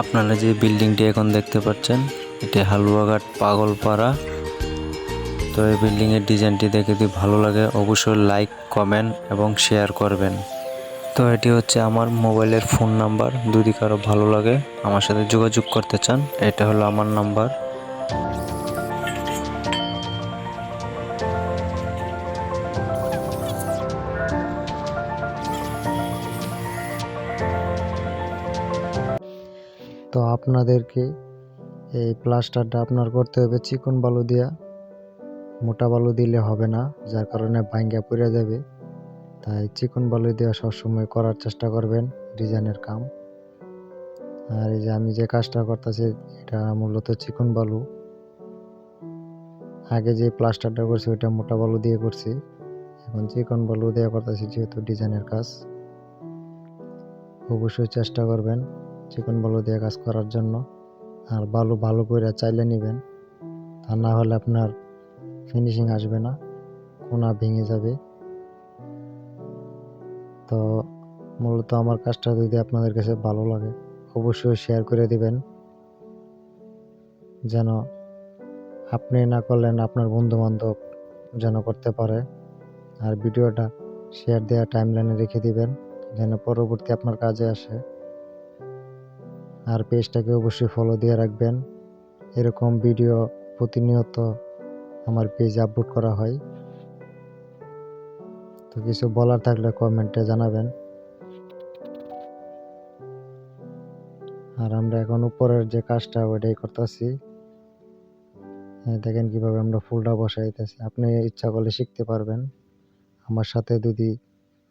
আপনারা যে বিল্ডিংটি এখন দেখতে পাচ্ছেন, এটি হালুয়াঘাট পাগলপাড়া। তো এই বিল্ডিংয়ের ডিজাইনটি দেখে যদি ভালো লাগে, অবশ্যই লাইক, কমেন্ট এবং শেয়ার করবেন। তো এটি হচ্ছে আমার মোবাইলের ফোন নাম্বার। যদি কারও ভালো লাগে, আমার সাথে যোগাযোগ করতে চান, এটা হলো আমার নাম্বার। তো আপনাদেরকে এই প্লাস্টারটা আপনার করতে হবে চিকন বালু দিয়া। মোটা বালু দিলে হবে না, যার কারণে ভাঙ্গা পড়ে যাবে। তাই চিকন বালু দেওয়া সবসময় করার চেষ্টা করবেন, ডিজাইনের কাম। আর এই যে আমি যে কাজটা করতেছি, এটা মূলত চিকন বালু। আগে যে প্লাস্টারটা করছি, ওইটা মোটা বালু দিয়ে করছি। এখন চিকন বালু দিয়ে করতেছি, যেহেতু ডিজাইনের কাজ। অবশ্যই চেষ্টা করবেন। চিকন বালু দিয়ে কাজ করার জন্য। আর বালু ভালো করে চাইলে নেবেন। তা না হলে আপনার ফিনিশিং আসবে না, কোনা ভেঙে যাবে। তো মূলত আমার কাজটা যদি আপনাদের কাছে ভালো লাগে, অবশ্যই শেয়ার করে দিবেন। যেন আপনি না করলেন আপনার বন্ধু বান্ধব যেন করতে পারে। আর ভিডিওটা শেয়ার দেওয়া টাইম লাইনে রেখে দিবেন, যেন পরবর্তী আপনার কাজে আসে। আর পেজটাকে অবশ্যই ফলো দিয়ে রাখবেন। এরকম ভিডিও প্রতিনিয়ত আমার পেজে আপলোড করা হয়। তো কিছু বলার থাকলে কমেন্টে জানাবেন। আর আমরা এখন উপরের যে কাজটা, ওইটাই করতেছি। দেখেন কীভাবে আমরা ফুলটা বসাইতেছি। আপনি ইচ্ছা করলে শিখতে পারবেন। আমার সাথে যদি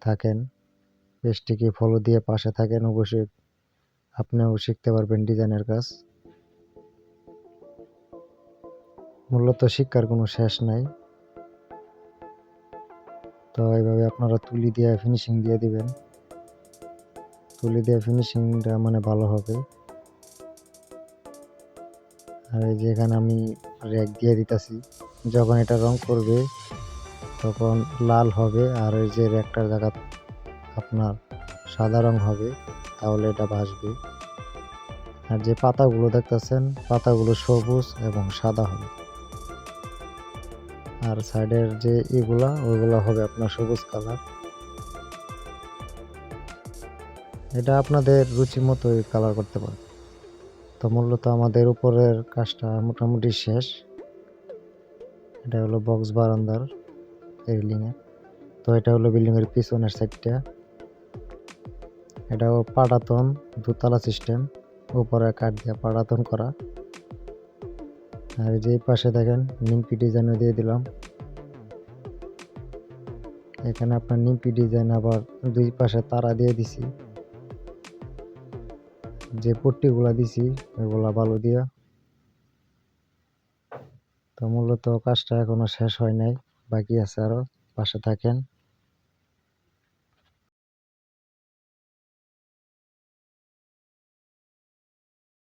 থাকেন পেজটিকে ফলো দিয়ে পাশে থাকেন, অবশ্যই আপনিও শিখতে পারবেন ডিজাইনের কাজ। মূলত শিক্ষার কোনো শেষ নাই। তো এইভাবে আপনারা তুলি দিয়ে ফিনিশিং দিয়ে দিবেন। তুলি দিয়ে ফিনিশিংটা মানে ভালো হবে। আর এই যে এখানে আমি র্যাক দিয়ে দিতেছি। যখন এটা রং করবে, তখন লাল হবে আর এই যে র্যাকটার জায়গা আপনার সাদা রং হবে। তাহলে এটা ভাসবে। আর যে পাতাগুলো দেখতেছেন, পাতাগুলো সবুজ এবং সাদা হবে। আর সাইডের যে ইগুলা ওইগুলো হবে আপনার সবুজ কালার। এটা আপনাদের রুচি মতোই কালার করতে পারে তো মূলত আমাদের উপরের কাজটা মোটামুটি শেষ। এটা হলো বক্স বারান্দার বিল্ডিংয়ের তো এটা হলো বিল্ডিংয়ের পিছনের সাইডটা এটা পাটাতন, দুতলা সিস্টেম, উপরে কাঠ দিয়ে পাটাতন করা। আর যে পাশে দেখেন, নিমকি ডিজাইনও দিয়ে দিলাম। এখানে আপনার নিমকি ডিজাইন আবার দুই পাশে তারা দিয়ে দিছি। যে পট্টিগুলা দিছি, ওগুলা বালু দিয়া। তো মূলত কাজটা এখনও শেষ হয় নাই, বাকি আছে আরও, পাশে থাকেন।